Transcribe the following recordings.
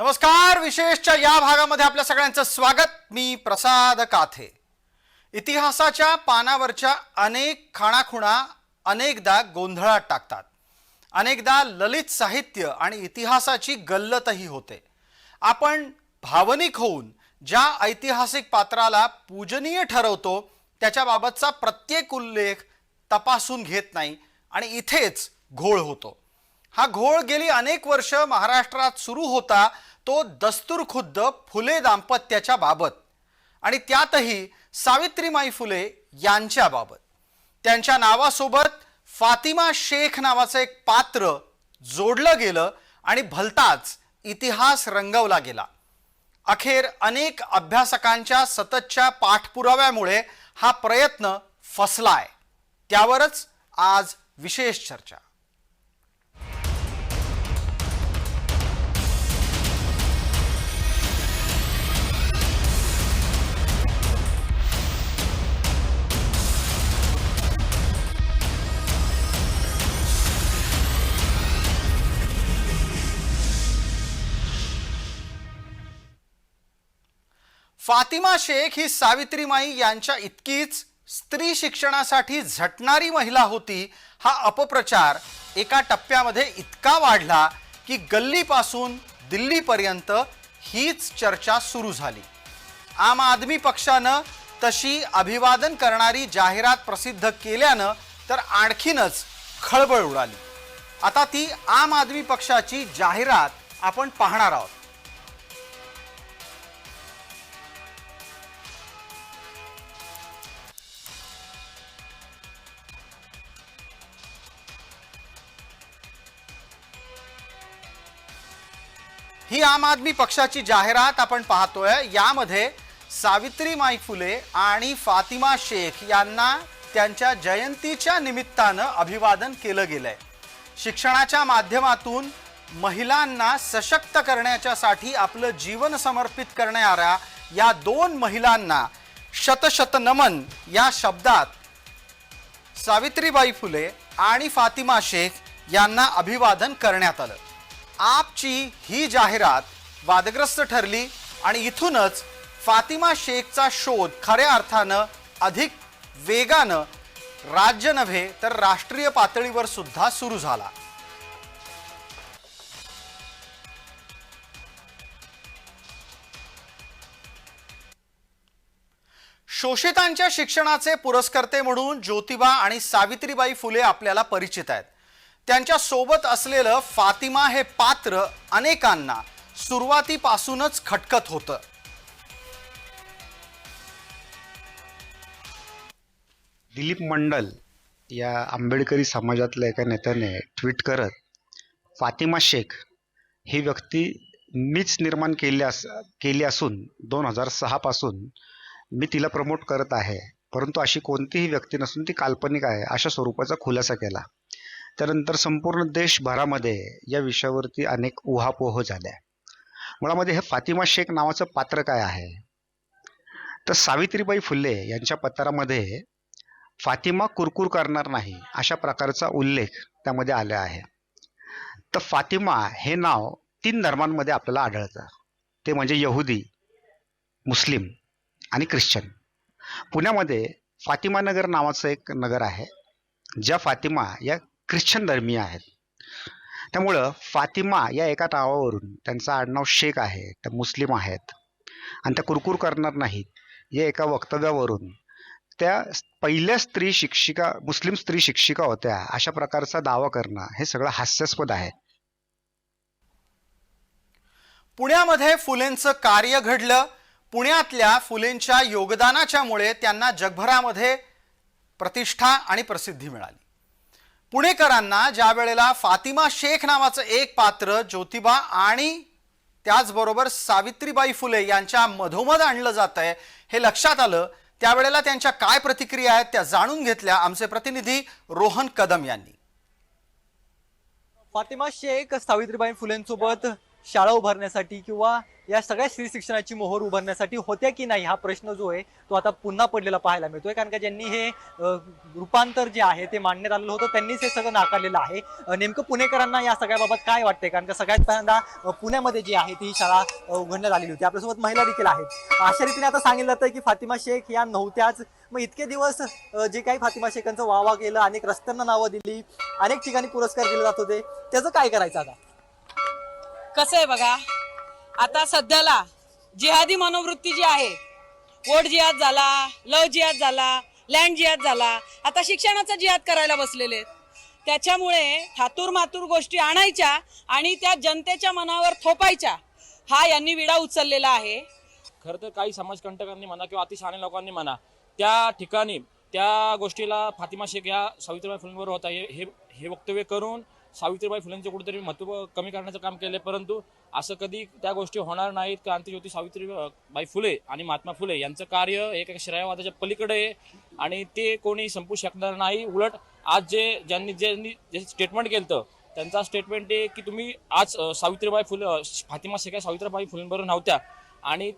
नमस्कार विशेषच्या या भागामध्ये आपल्या सगळ्यांचं स्वागत. मी प्रसाद काथे. इतिहासाच्या पानावरच्या अनेक खाणाखुणा अनेकदा गोंधळात टाकतात. अनेकदा ललित साहित्य आणि इतिहासाची गल्लतही होते. आपण भावनिक होऊन ज्या ऐतिहासिक पात्राला पूजनीय ठरवतो त्याच्याबाबतचा प्रत्येक उल्लेख तपासून घेत नाही आणि इथेच घोळ होतो. हा घोळ गेली अनेक वर्ष महाराष्ट्रात सुरू होता तो दस्तूर खुद्द फुले दाम्पत्याच्या बाबत. आणि त्यातही सावित्रीमाई फुले यांच्या बाबत. त्यांच्या नावासोबत फातिमा शेख नावाचं एक पात्र जोडलं गेलं आणि भलताच इतिहास रंगवला गेला. अखेर अनेक अभ्यासकांच्या सततच्या पाठपुराव्यामुळे हा प्रयत्न फसलाय. त्यावरच आज विशेष चर्चा. फातिमा शेख ही सावित्रीमाई यांच्या इतकीच स्त्री शिक्षणासाठी झटणारी महिला होती. हा अपप्रचार एका टप्प्यामध्ये इतका वाढला की गल्लीपासून दिल्लीपर्यंत हीच चर्चा सुरू झाली. आम आदमी पक्षानं तशी अभिवादन करणारी जाहिरात प्रसिद्ध केल्यानं तर आणखीनच खळबळ उडाली. आता ती आम आदमी पक्षाची जाहिरात आपण पाहणार आहोत. ही आम आदमी पक्षाची जाहिरात आपण पाहतोय. यामध्ये सावित्रीमाई फुले आणि फातिमा शेख यांना त्यांच्या जयंतीच्या निमित्तानं अभिवादन केलं गेलंय. शिक्षणाच्या माध्यमातून महिलांना सशक्त करण्याच्यासाठी आपलं जीवन समर्पित करणाऱ्या या दोन महिलांना शतशत नमन या शब्दात सावित्रीबाई फुले आणि फातिमा शेख यांना अभिवादन करण्यात आलं. आपची ही जाहिरात वादग्रस्त ठरली आणि इथूनच फातिमा शेखचा शोध खऱ्या अर्थानं अधिक वेगानं राज्य नव्हे तर राष्ट्रीय पातळीवर सुद्धा सुरू झाला. शोषितांच्या शिक्षणाचे पुरस्कर्ते म्हणून ज्योतिबा आणि सावित्रीबाई फुले आपल्याला परिचित आहेत. त्यांच्यासोबत असलेलं फातिमा हे पात्र अनेकांना सुरुवातीपासूनच खटकत होतं. दिलीप मंडल या आंबेडकरी समाजातल्या एका नेत्याने ट्विट करत फातिमा शेख ही व्यक्ती मीच निर्माण केली अस केली असून दोन हजार सहापासून मी तिला प्रमोट करत आहे परंतु अशी कोणतीही व्यक्ती नसून ती काल्पनिक आहे अशा स्वरूपाचा खुलासा केला. त्यानंतर संपूर्ण देशभरामध्ये या विषयावरती अनेक उहापोह झाल्या. मुळामध्ये हे फातिमा शेख नावाचं पात्र काय आहे? तर सावित्रीबाई फुले यांच्या पत्रामध्ये फातिमा कुरकुर करणार नाही अशा प्रकारचा उल्लेख त्यामध्ये आला आहे. तर फातिमा हे नाव तीन धर्मांमध्ये आपल्याला आढळतं. ते म्हणजे यहुदी मुस्लिम आणि ख्रिश्चन. पुण्यामध्ये फातिमानगर नावाचं एक नगर आहे ज्या फातिमा या ख्रिश्चन धर्मीय आहेत. त्यामुळं फातिमा या एका नावावरून त्यांचं आडनाव शेख आहे त्या मुस्लिम आहेत. आणि त्या कुरकुर करणार नाहीत. या एका वक्तव्यावरून त्या पहिल्या स्त्री शिक्षिका मुस्लिम स्त्री शिक्षिका होत्या अशा प्रकारचा दावा करणं हे सगळं हास्यास्पद आहे. पुण्यामध्ये फुलेंचं कार्य घडलं. पुण्यातल्या फुलेंच्या योगदानाच्यामुळे त्यांना जगभरामध्ये प्रतिष्ठा आणि प्रसिद्धी मिळाली. पुणेकरांना ज्या वेळेला फातिमा शेख नावाचं एक पात्र ज्योतिबा आणि त्याचबरोबर सावित्रीबाई फुले यांच्या मधोमध आणलं जात आहे हे लक्षात आलं. त्यावेळेला त्यांच्या काय प्रतिक्रिया आहेत त्या जाणून घेतल्या आमचे प्रतिनिधी रोहन कदम यांनी. फातिमा शेख सावित्रीबाई फुलेंसोबत शाळा उभारण्यासाठी किंवा या सगळ्या स्त्री शिक्षणाची मोहर उभारण्यासाठी होत्या की नाही हा प्रश्न जो आहे तो आता पुन्हा पडलेला पाहायला मिळतोय. कारण का ज्यांनी हे रूपांतर जे आहे ते मांडण्यात आलेलं होतं त्यांनीच हे सगळं नाकारलेलं आहे. नेमकं पुणेकरांना या सगळ्याबाबत काय वाटतंय? कारण का सगळ्यात पहिल्यांदा पुण्यामध्ये जी आहे ती शाळा उघडण्यात आलेली होती. आपल्यासोबत महिला देखील आहेत. अशा रीतीने आता सांगितलं जातं की फातिमा शेख या नव्हत्याच. मग इतके दिवस जे काही फातिमा शेखांचं वावा केलं अनेक रस्त्यांना नावं दिली अनेक ठिकाणी पुरस्कार दिले जात होते. त्याचं काय करायचं आता? कसं आहे बघा? आता सध्याला जिहादी मनोवृत्ती जी आहे वोट जिहाद झाला लव जिहाद झाला लँड जिहाद झाला आता शिक्षणाचा जिहाद करायला बसलेले. त्याच्यामुळे थातूर मातूर गोष्टी आणायच्या आणि त्या जनतेच्या मनावर थोपायच्या हा यांनी विडा उचललेला आहे. खरं तर काही समाजकंटकांनी म्हणा किंवा अतिशहाणे लोकांनी म्हणा त्या ठिकाणी त्या गोष्टीला फातिमा शेख या सावित्रीबाई फुलेंवर होता हे हे हे वक्तव्य करून सावित्रीबाई फुलेंचं कुठेतरी महत्त्व कमी करण्याचं काम केले परंतु असं कधी त्या गोष्टी होणार नाहीत. क्रांतीज्योती सावित्रीबाई फुले आणि महात्मा फुले यांचं कार्य एक श्रेयवादाच्या पलीकडे आहे आणि ते कोणी संपू शकणार नाही. उलट आज जे ज्यांनी ज्यांनी जे स्टेटमेंट केलं त्यांचा स्टेटमेंट आहे की तुम्ही आज सावित्रीबाई फुले फातिमा शेख सावित्रीबाई फुलेंबरोबर नव्हत्या आणि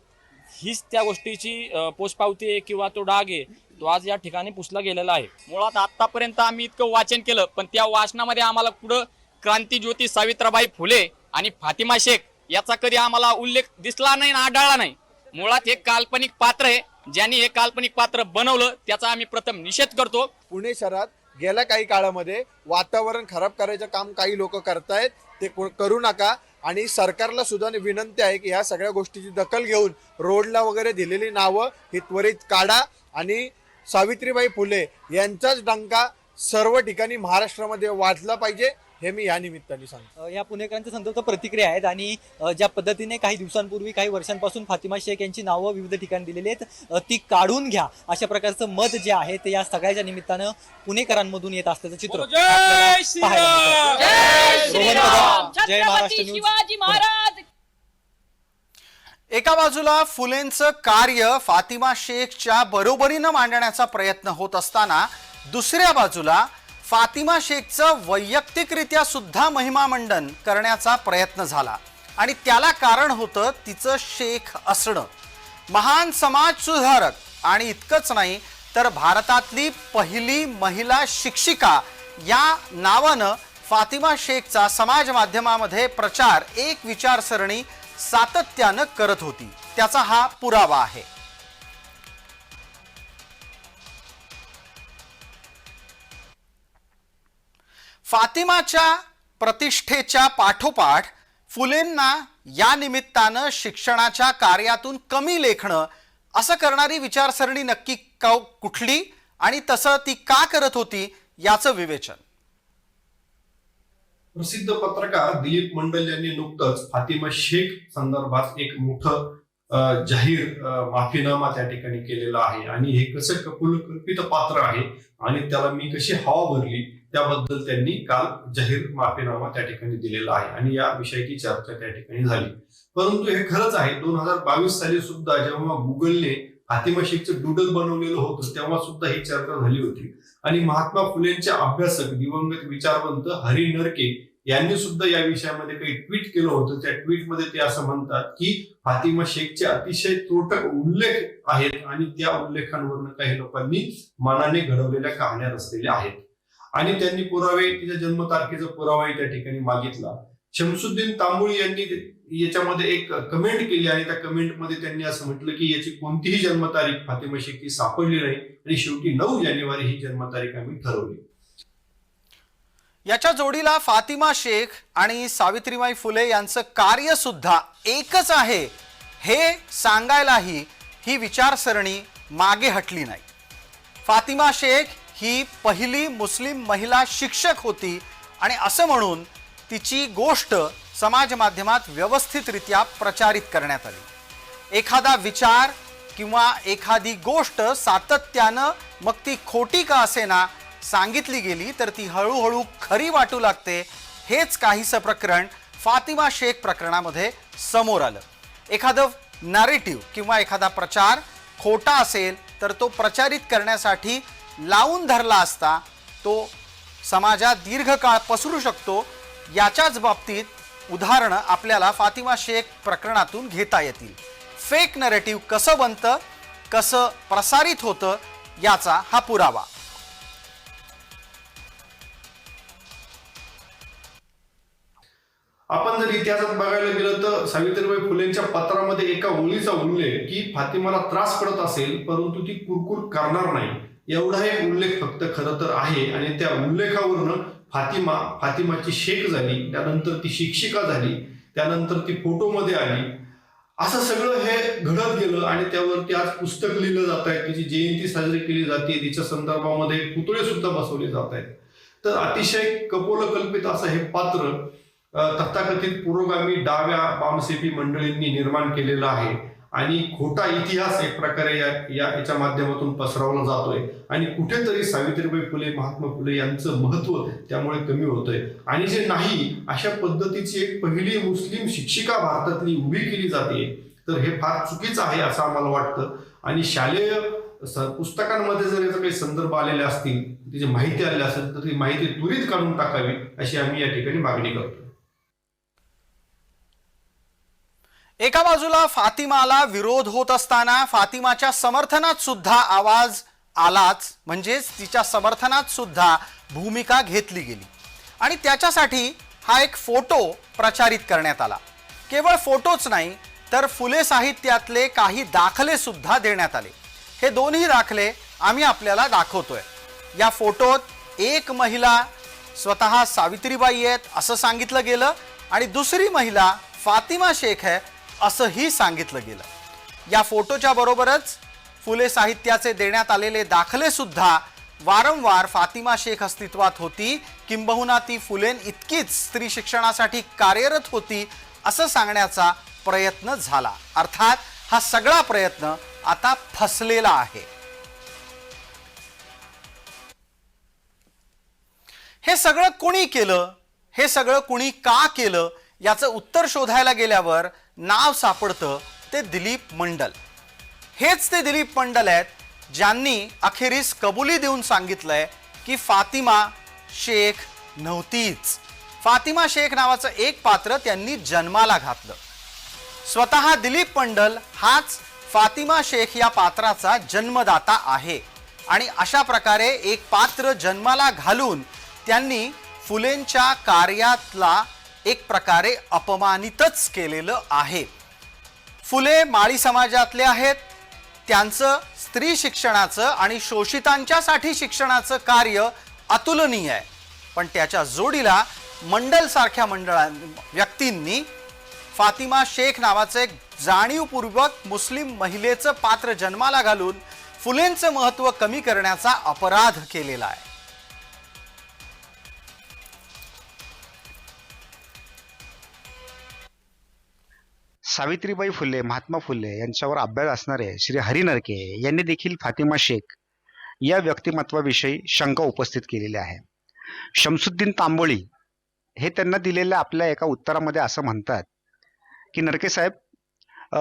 हीच त्या गोष्टीची पोचपावती आहे किंवा तो डाग आहे. तो आज या ठिकाणी पुसला गेलेला आहे. मुळात आतापर्यंत आम्ही इतकं वाचन केलं पण त्या वाचनामध्ये आम्हाला पुढं क्रांतीज्योती सावित्रबाई फुले आणि फातिमा शेख याचा कधी आम्हाला उल्लेख दिसला नाही ना आढळला नाही. मुळात हे काल्पनिक पात्र आहे. ज्यांनी हे काल्पनिक पात्र बनवलं त्याचा आम्ही प्रथम निषेध करतो. पुणे शहरात गेल्या काही काळामध्ये वातावरण खराब करायचं काम काही लोक करतायत ते करू नका. आणि सरकारला सुद्धा विनंती आहे की ह्या सगळ्या गोष्टीची दखल घेऊन रोडला वगैरे दिलेली नावं ही त्वरित काढा आणि सावित्रीबाई फुले यांचाच डंका सर्व ठिकाणी महाराष्ट्रामध्ये वाजला पाहिजे हे मी या निमित्ताने सांगतो. या पुणेकरांच्या संतप्त प्रतिक्रिया आहेत आणि ज्या पद्धतीने काही दिवसांपूर्वी काही वर्षांपासून फातिमा शेख यांची नावं विविध ठिकाणी दिलेली आहेत ती काढून घ्या. अशा प्रकारचं मत जे आहे ते या सगळ्याच्या निमित्तानं पुणेकरांमधून येत असल्याचं चित्र जय महाराष्ट्र न्यूज. शिवाजी महाराज. एका बाजूला फुलेंचं कार्य फातिमा शेखच्या बरोबरीनं मांडण्याचा प्रयत्न होत असताना दुसऱ्या बाजूला फातिमा शेखचं वैयक्तिकरित्या सुद्धा महिमामंडन करण्याचा प्रयत्न झाला. आणि त्याला कारण होतं तिचं शेख असणं. महान समाज सुधारक आणि इतकंच नाही तर भारतातली पहिली महिला शिक्षिका या नावानं फातिमा शेखचा समाज माध्यमामध्ये प्रचार एक विचारसरणी सातत्यानं करत होती. त्याचा हा पुरावा आहे. फातिमाच्या प्रतिष्ठेच्या पाठोपाठ फुलेंना या निमित्तानं शिक्षणाच्या कार्यातून कमी लेखणं असं करणारी विचारसरणी नक्की का कुठली आणि तसं ती का करत होती याचं विवेचन. प्रसिद्ध पत्रकार दिलीप मंडल यांनी नुकतंच फातिमा शेख संदर्भात एक मोठं जाहीर माफीनामा त्या ठिकाणी केलेला आहे. आणि हे कसं कपुल कल्पित पात्र आहे आणि त्याला मी कशी हवा भरली त्याबद्दल त्यांनी काल जाहीर माफीनामा त्या ठिकाणी दिलेला आहे. आणि या विषयाची चर्चा त्या ठिकाणी झाली. परंतु हे खरंच आहे दोन हजार बावीस साली सुद्धा जेव्हा गुगलने फातिमा शेखचं डुडल बनवलेलं होतं तेव्हा सुद्धा ही चर्चा झाली होती. आणि महात्मा फुलेंचे अभ्यासक दिवंगत विचारवंत हरी नरके यांनी सुद्धा या विषयामध्ये काही ट्विट केलं होतं. त्या ट्विटमध्ये ते असं म्हणतात की फातिमा शेखचे अतिशय त्रोटक उल्लेख आहेत आणि त्या उल्लेखांवरनं काही लोकांनी मनाने घडवलेल्या कहाण्या रचलेल्या आहेत. आणि त्यांनी पुरावे तिच्या जन्मतारखेचा पुरावाही त्या ठिकाणी मागितला. शमसुद्दीन तांबुळी यांनी याच्यामध्ये एक कमेंट केली आणि त्या कमेंटमध्ये त्यांनी असं म्हटलं की याची कोणतीही जन्मतारीख फातिमा शेखची सापडली नाही आणि शेवटी नऊ जानेवारी ही जन्मतारीख आम्ही ठरवली. याच्या जोडीला फातिमा शेख आणि सावित्रीबाई फुले यांचं कार्य सुद्धा एकच आहे. हे सांगायलाही ही विचारसरणी मागे हटली नाही. फातिमा शेख ही पहिली मुस्लिम महिला शिक्षक होती आणि असं म्हणून तिची गोष्ट समाज माध्यमात व्यवस्थितरित्या प्रचारित करण्यात आली. एखादा विचार किंवा एखादी गोष्ट सातत्यानं मग ती खोटी का असेना सांगितली गेली तर ती हळूहळू खरी वाटू लागते हेच काहीसं प्रकरण फातिमा शेख प्रकरणामध्ये समोर आलं. एखादं नॅरेटिव्ह किंवा एखादा प्रचार खोटा असेल तर तो प्रचारित करण्यासाठी लावून धरला असता तो समाजात दीर्घकाळ पसरू शकतो याच्याच बाबतीत उदाहरणं आपल्याला फातिमा शेख प्रकरणातून घेता येतील. फेक नरेटिव्ह कसं बनतं कसं प्रसारित होतं याचा हा पुरावा. आपण जर इतिहासात बघायला गेलं तर सावित्रीबाई फुलेंच्या पत्रामध्ये एका ओळीचा उल्लेख की फातिमाला त्रास पडत असेल परंतु ती कुरकुर करणार नाही. एवढा एक उल्लेख फक्त खरं तर आहे आणि त्या उल्लेखावरनं फातिमा फातिमाची शेख झाली त्यानंतर ती शिक्षिका झाली त्यानंतर ती फोटोमध्ये आली. असं सगळं हे घडत गेलं आणि त्यावरती आज पुस्तक लिहिलं जात आहे. तिची जयंती साजरी केली जाते. तिच्या संदर्भामध्ये पुतळे सुद्धा बसवले जात आहेत. तर अतिशय कपोलकल्पित असं हे पात्र तथाकथित पुरोगामी डाव्या बामसेपी मंडळींनी निर्माण केलेलं आहे. आणि खोटा इतिहास एक प्रकारे या या याच्या माध्यमातून पसरवला जातोय. आणि कुठेतरी सावित्रीबाई फुले महात्मा फुले यांचं महत्त्व त्यामुळे कमी होतंय. आणि जे नाही अशा पद्धतीची एक पहिली मुस्लिम शिक्षिका भारतातली उभी केली जाते तर हे फार चुकीचं आहे असं आम्हाला वाटतं. आणि शालेय पुस्तकांमध्ये जर याचा काही संदर्भ आलेले असतील तिची माहिती आलेली असेल तर ती माहिती त्वरित काढून टाकावी अशी आम्ही या ठिकाणी मागणी करतो. एका बाजूला फातिमाला विरोध होत असताना फातिमाच्या समर्थनात सुद्धा आवाज आलाच म्हणजेच तिच्या समर्थनात सुद्धा भूमिका घेतली गेली. आणि त्याच्यासाठी हा एक फोटो प्रचारित करण्यात आला. केवळ फोटोच नाही तर फुले साहित्यातले काही दाखले सुद्धा देण्यात आले. हे दोन्ही दाखले आम्ही आपल्याला दाखवतोय. या फोटोत एक महिला स्वतः सावित्रीबाई आहेत असं सांगितलं गेलं. आणि दुसरी महिला फातिमा शेख आहे असंही सांगितलं गेलं. या फोटोच्या बरोबरच फुले साहित्याचे देण्यात आलेले दाखले सुद्धा वारंवार फातिमा शेख अस्तित्वात होती. किंबहुना ती फुलेन इतकीच स्त्री शिक्षणासाठी कार्यरत होती असं सांगण्याचा प्रयत्न झाला. अर्थात हा सगळा प्रयत्न आता फसलेला आहे. हे सगळं कुणी केलं? हे सगळं कुणी का केलं? याचं उत्तर शोधायला गेल्यावर नाव सापडतं ते दिलीप मंडल. हेच ते दिलीप मंडल आहेत ज्यांनी अखेरीस कबुली देऊन सांगितलंय की फातिमा शेख नव्हतीच. फातिमा शेख नावाचं एक पात्र त्यांनी जन्माला घातलं. स्वतः दिलीप मंडल हाच फातिमा शेख या पात्राचा जन्मदाता आहे. आणि अशा प्रकारे एक पात्र जन्माला घालून त्यांनी फुलेंच्या कार्यातला एक प्रकारे अपमानितच केलेलं आहे. फुले माळी समाजातले आहेत. त्यांचं स्त्री शिक्षणाचं आणि शोषितांच्यासाठी शिक्षणाचं कार्य अतुलनीय आहे. पण त्याच्या जोडीला मंडलसारख्या मंडळां व्यक्तींनी फातिमा शेख नावाचं एक जाणीवपूर्वक मुस्लिम महिलेचं पात्र जन्माला घालून फुलेंचं महत्त्व कमी करण्याचा अपराध केलेला आहे. सावित्रीबाई फुले महात्मा फुले यांच्यावर अभ्यास असणारे श्री हरी नरके यांनी देखील फातिमा शेख या व्यक्तिमत्वाविषयी शंका उपस्थित केलेली आहे. शमसुद्दीन तांबोळी हे त्यांना दिलेल्या आपल्या एका उत्तरामध्ये असं म्हणतात की नरके साहेब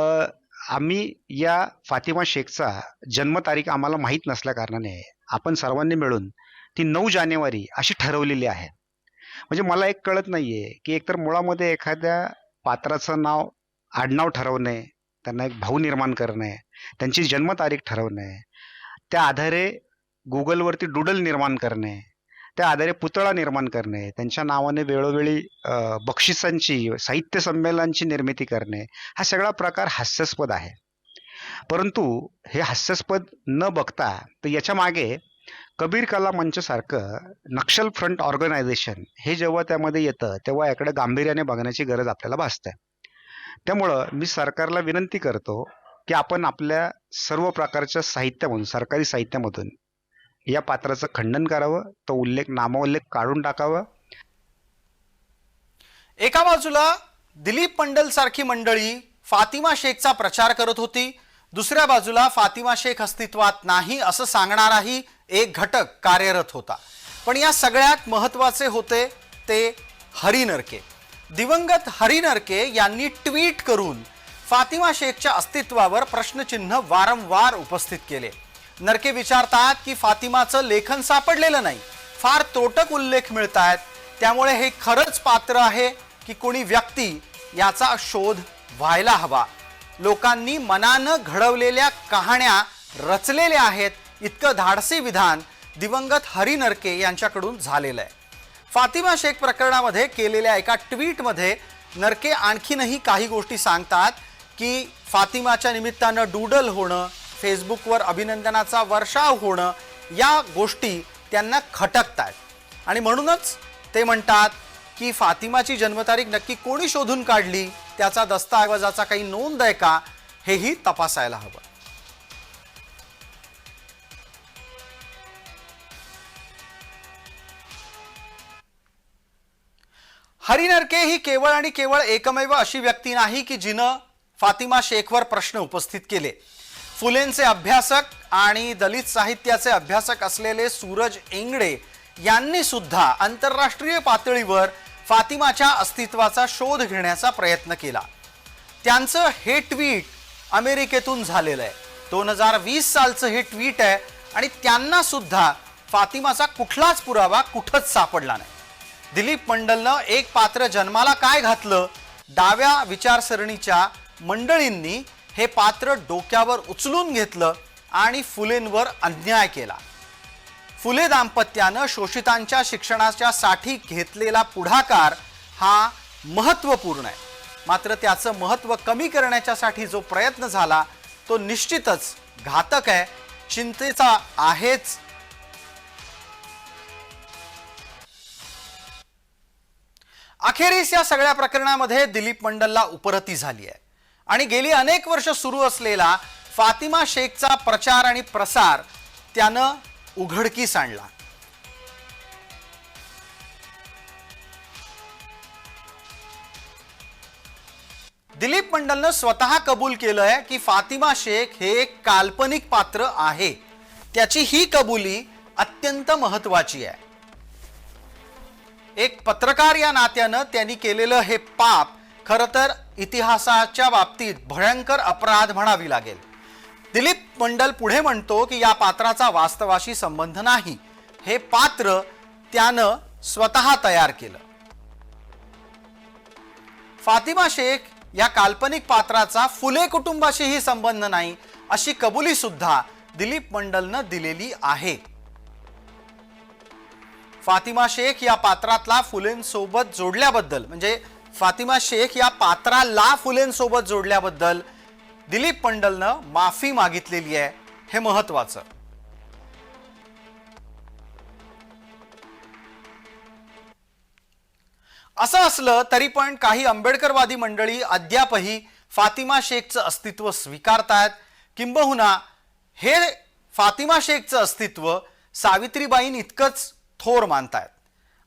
आम्ही या फातिमा शेखचा जन्मतारीख आम्हाला माहीत नसल्या कारणाने आपण सर्वांनी मिळून ती नऊ जानेवारी अशी ठरवलेली आहे. म्हणजे मला एक कळत नाहीये की एकतर मुळामध्ये एखाद्या पात्राचं नाव आडनाव ठरवणे त्यांना एक भाऊ निर्माण करणे त्यांची जन्मतारीख ठरवणे त्या आधारे गुगलवरती डुडल निर्माण करणे त्या आधारे पुतळा निर्माण करणे त्यांच्या नावाने वेळोवेळी बक्षिसांची साहित्य संमेलनांची निर्मिती करणे हा सगळा प्रकार हास्यास्पद आहे. परंतु हे हास्यास्पद न बघता तर याच्या मागे कबीर कला मंचसारखं नक्षल फ्रंट ऑर्गनायझेशन हे जेव्हा त्यामध्ये येतं तेव्हा याकडे गांभीर्याने बघण्याची गरज आपल्याला भासते. त्यामुळं मी सरकारला विनंती करतो की आपण आपल्या सर्व प्रकारच्या साहित्यामधून सरकारी साहित्यामधून या पात्राचं खंडन करावं तो उल्लेख नामोल्लेख काढून टाकावा. एका बाजूला दिलीप मंडल सारखी मंडळी फातिमा शेखचा प्रचार करत होती. दुसऱ्या बाजूला फातिमा शेख अस्तित्वात नाही असं सांगणाराही एक घटक कार्यरत होता. पण या सगळ्यात महत्त्वाचे होते ते हरी नरके दिवंगत हरी नरके यांनी ट्विट करून फातिमा शेखच्या अस्तित्वावर प्रश्नचिन्ह वारंवार उपस्थित केले. नरके विचारतात की फातिमाचं लेखन सापडलेलं नाही. फार तोटक उल्लेख मिळत आहेत त्यामुळे हे खरंच पात्र आहे की कोणी व्यक्ती याचा शोध व्हायला हवा. लोकांनी मनानं घडवलेल्या कहाण्या रचलेल्या आहेत इतकं धाडसी विधान दिवंगत हरी नरके यांच्याकडून झालेलं आहे. फातिमा शेख प्रकरणामध्ये केलेल्या एका ट्विटमध्ये नरके आणखीनही काही गोष्टी सांगतात की फातिमाच्या निमित्तानं डूडल होणं फेसबुकवर अभिनंदनाचा वर्षाव होणं या गोष्टी त्यांना खटकतात. आणि म्हणूनच ते म्हणतात की फातिमाची जन्मतारीख नक्की कोणी शोधून काढली त्याचा दस्तऐवजाचा काही नोंद आहे का हेही तपासायला हवं. हरी नरके ही केवळ आणि केवळ एकमेव अशी व्यक्ती नाही की जिनं फातिमा शेखवर प्रश्न उपस्थित केले. फुलेंचे अभ्यासक आणि दलित साहित्याचे अभ्यासक असलेले सूरज इंगडे यांनी सुद्धा आंतरराष्ट्रीय पातळीवर फातिमाच्या अस्तित्वाचा शोध घेण्याचा प्रयत्न केला. त्यांचं हे ट्विट अमेरिकेतून झालेलं आहे. दोन हजार वीस सालचं हे ट्विट आहे आणि त्यांना सुद्धा फातिमाचा कुठलाच पुरावा कुठंच सापडला नाही. दिलीप मंडलनं एक पात्र जन्माला काय घातलं? डाव्या विचारसरणीच्या मंडळींनी हे पात्र डोक्यावर उचलून घेतलं आणि फुलेंवर अन्याय केला. फुले दाम्पत्यानं शोषितांच्या शिक्षणाच्या साठी घेतलेला पुढाकार हा महत्त्वपूर्ण आहे. मात्र त्याचं महत्त्व कमी करण्याच्यासाठी जो प्रयत्न झाला तो निश्चितच घातक आहे. चिंतेचा आहेच अखेरीस या सगळ्या प्रकरणामध्ये दिलीप मंडलला उपरती झाली आहे. आणि गेली अनेक वर्ष सुरू असलेला फातिमा शेखचा प्रचार आणि प्रसार त्यानं उघडकीस आणला. दिलीप मंडलनं स्वतः कबूल केलंय की फातिमा शेख हे एक काल्पनिक पात्र आहे. त्याची ही कबुली अत्यंत महत्वाची आहे. एक पत्रकार या नात्यानं त्यांनी केलेलं हे पाप खरं तर इतिहासाच्या बाबतीत भयंकर अपराध म्हणावी लागेल. दिलीप मंडल पुढे म्हणतो की या पात्राचा वास्तवाशी संबंध नाही. हे पात्र त्यानं स्वतः तयार केलं. फातिमा शेख या काल्पनिक पात्राचा फुले कुटुंबाशीही संबंध नाही अशी कबुली सुद्धा दिलीप मंडलनं दिलेली आहे. फातिमा शेख या पात्रातला फुलेंसोबत जोडल्याबद्दल म्हणजे फातिमा शेख या पात्राला फुलेंसोबत जोडल्याबद्दल दिलीप पंडलनं माफी मागितलेली आहे. हे महत्वाचं. असं असलं तरी पण काही आंबेडकरवादी मंडळी अद्यापही फातिमा शेखचं अस्तित्व स्वीकारतायत. किंबहुना हे फातिमा शेखचं अस्तित्व सावित्रीबाईं इतकंच थोर मानतायत.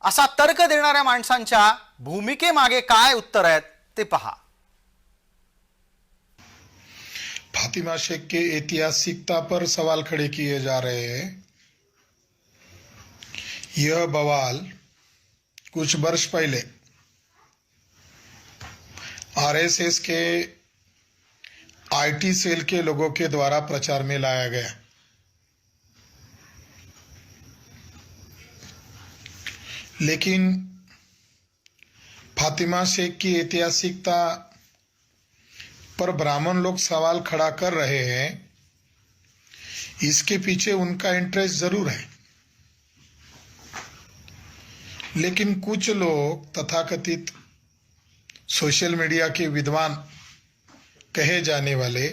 असा तर्क देणाऱ्या माणसांच्या भूमिकेमागे काय उत्तर आहेत ते पहा. फातिमा शेख के ऐतिहासिकता पर सवाल खड़े किए जा रहे हैं। यह बवाल कुछ वर्ष पहले आरएसएस के आईटी सेल के लोगों के द्वारा प्रचार में लाया गया। लेकिन फातिमा शेख की ऐतिहासिकता पर ब्राह्मण लोग सवाल खड़ा कर रहे हैं, इसके पीछे उनका इंटरेस्ट ज़रूर है। लेकिन कुछ लोग तथाकथित सोशल मीडिया के विद्वान कहे जाने वाले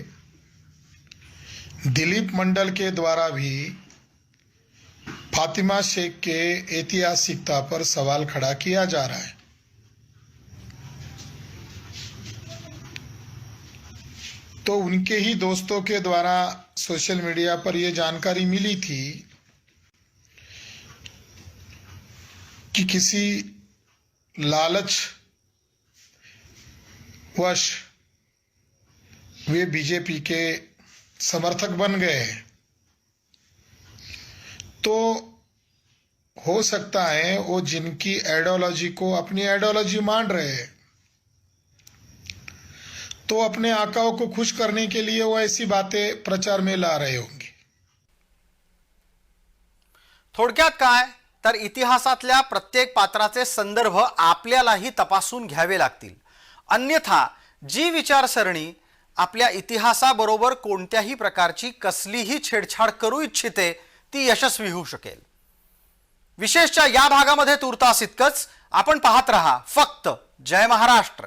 दिलीप मंडल के द्वारा भी फातिमा शेख के ऐतिहासिकता पर सवाल खड़ा किया जा रहा है। तो उनके ही दोस्तों के द्वारा सोशल मीडिया पर यह जानकारी मिली थी कि किसी लालच वश वे बीजेपी के समर्थक बन गए हैं। तो हो सकता है वो जिनकी आइडियोलॉजी को अपनी आइडियोलॉजी मान रहे हैं। तो अपने आकाओं को खुश करने के लिए वो ऐसी बातें प्रचार में ला रहे होंगे। थोडक्यात काय? तर इतिहासातल्या प्रत्येक पात्राचे संदर्भ आपल्यालाही तपासून घ्यावे लागतील. अन्यथा जी विचारसरणी आपल्या इतिहासाबरोबर कोणत्याही प्रकारची कसलीही छेडछाड करू इच्छिते ती यशस्वी होऊ शकेल. विशेषच्या या भागामध्ये तुर्तास इतकंच आपण पाहत रहा. फक्त जय महाराष्ट्र.